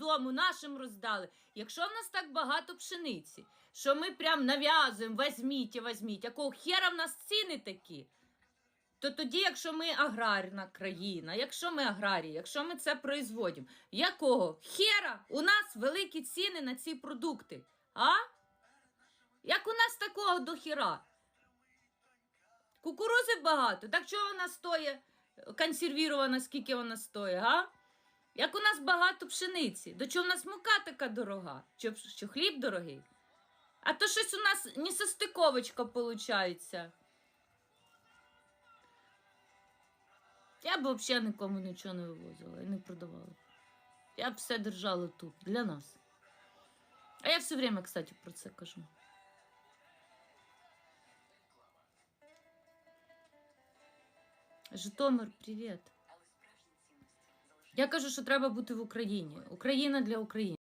додому, нашим роздали. Якщо в нас так багато пшениці, що ми прям нав'язуємо, візьміть, візьміть, якого хера в нас ціни такі? То тоді, якщо ми аграрна країна, якщо ми аграрії, якщо ми це производимо, якого хера у нас великі ціни на ці продукти? А? Як у нас такого до хіра? Кукурузи багато. Так чого вона стоїть консервірована, скільки вона стоїть, га? Як у нас багато пшениці, до чого в нас мука така дорога? Що, що хліб дорогий? А то щось у нас не состиковочка виходить. Я б взагалі нікому нічого не вивозила і не продавала. Я б все держала тут, для нас. А я все время, кстати, про це кажу. Житомир, привіт. Я кажу, що треба бути в Україні. Україна для України.